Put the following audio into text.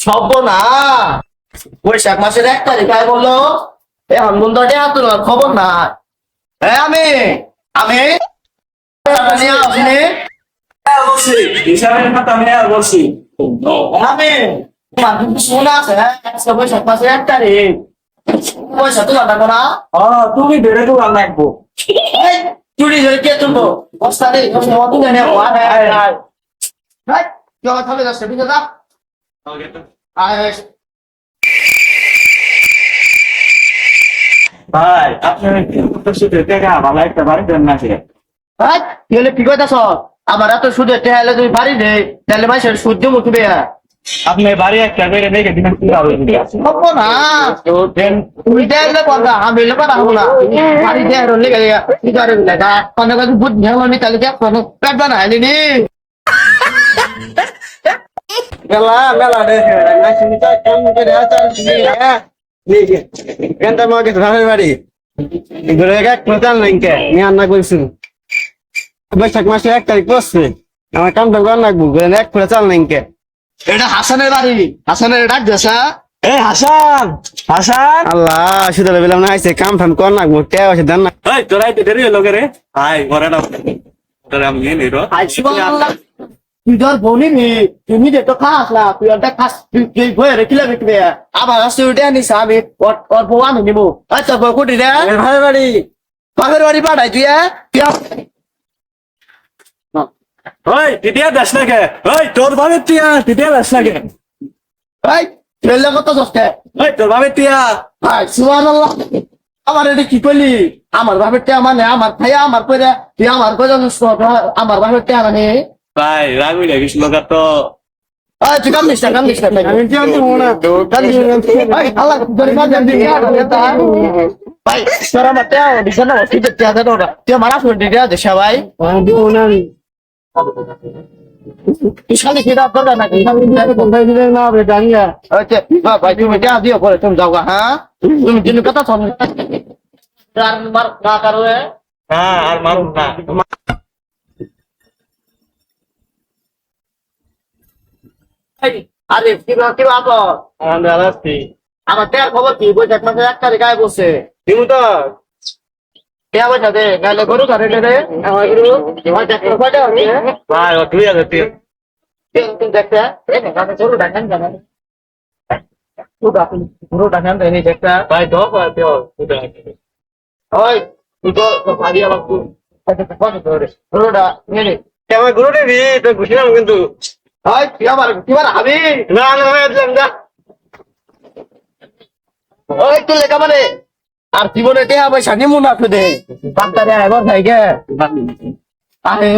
সব না বৈশাখ মাসের এক তারিখ আয় বলল এ হামগুন তো দেয়া তোর খবর না। হ্যাঁ আমি আমি? আসিনি কথা শোনা আছে? হ্যাঁ আজকে বৈশাখ মাসের এক তারিখ। পয়সা তো লাগবে না ও তুমি বেড়ে তো রান্না রাখব এই, চুরি ধরে কে তুলবো বস্তা নেই মতো নেই। আয় আয় আয় আয় বুঝে যা আয় আয় ভাই আপনার শুধু দেখা ভালো একটা বাড়ি দেন না ভাই কি হলে কি কইতাছ আমার এত সুদে টেহাইলে তুমি বাড়ি দে তাহলে সূর্য মুখবে আপনি বাড়ি একটা বেড়ে দেখে দিবেন কি হবে না আমি লোক না না বাড়ি দে লেগে কি করে লাগা বুঝ নেওয়া তাহলে দেখ পেট বানা আইনি মেলা মেলা তো কেনটা মগে ধারে বাড়ি। ঘুরে এক প্রচার নাইকে নি আন্না কইছু বৈশাখ মাসে এক তারিখ পড়ছে। আমার কামটা কর নাকবো ঘুরে এক প্রচার নাইকে এটা হাসানের বাড়ি। হাসানের ডাক দেশা এ হাসান! হাসান! আল্লাহ শুধু বললাম না আইছে কাম ফাম কর নাকবো কে আছে দেন না। এই তোরা এতে দেরি হলো রে? হাই ঘরে না তোরা আমি নিয়ে নিরো তুই ধর বনি নি তুমি যে তো খাস না তুই ওটা খাস তুই ভয়ে রেখে রেখে আবার আসতে উঠে আনিস আমি ওর বউ আমি নিবো আচ্ছা বউ কুটি রে ভাই বাড়ি বাপের বাড়ি পাঠাই তুই ওই টিটিয়া দাস না কে ওই তোর ভাবে টিয়া টিটিয়া দাস না কে এই ছেলে কত দশটা ওই তোর ভাবে টিয়া ভাই সুবান আমার এটা কি করলি আমার বাপের টেয়া মানে আমার ভাইয়া আমার পরে তুই আমার কথা আমার বাপের টেয়া মানে। ভাই রাগি লাগিস লোকা তো তুই কাম দিস না কাম দিস না। কি না তোর ভাই তোর টেয়া দিস না তুই তো টেয়া দেন ওরা তুই আমার আসলে টেয়া দিস ভাই দিব না খালি খেয়ে দাও না নাকি? কোথায় দিলে না হবে জানিয়া আচ্ছা ভাই তুমি টেয়া দিও পরে তুমি যাও হ্যাঁ? তুমি যিনি কথা শোন। তার মার না কারণে না আর মারুন না। আরে কি বা কি বাপ আমরা আসছি আমার টেয়ার খবর কি? বৈশাখ মাসে এক তারিখ আয় বসে দিমু তো টেয়া পয়সা দে গালে গরু ধরে রে আমার গরু। দেখতে কয়টা হবে ভাই ও দুই হাজার তিন তিন তিন দেখতে এ না গালে গরু ডাকেন কেন? গরু ডাকেন গরু ডাকেন রে নি দেখতে ভাই দশ হাজার দিও ওই তুই তো ভাবি আমার তুই গরুটা নিয়ে নে। আমার গুরু দেবি তো ঘুষিলাম কিন্তু ওই তুই আমার তুই আমার হাবি না না ওই তুই লেখা মানে? আর জীবনে টেয়া পয়সা নিমু না তুই দে বাচ্চারে এবার ভাই গে। আরে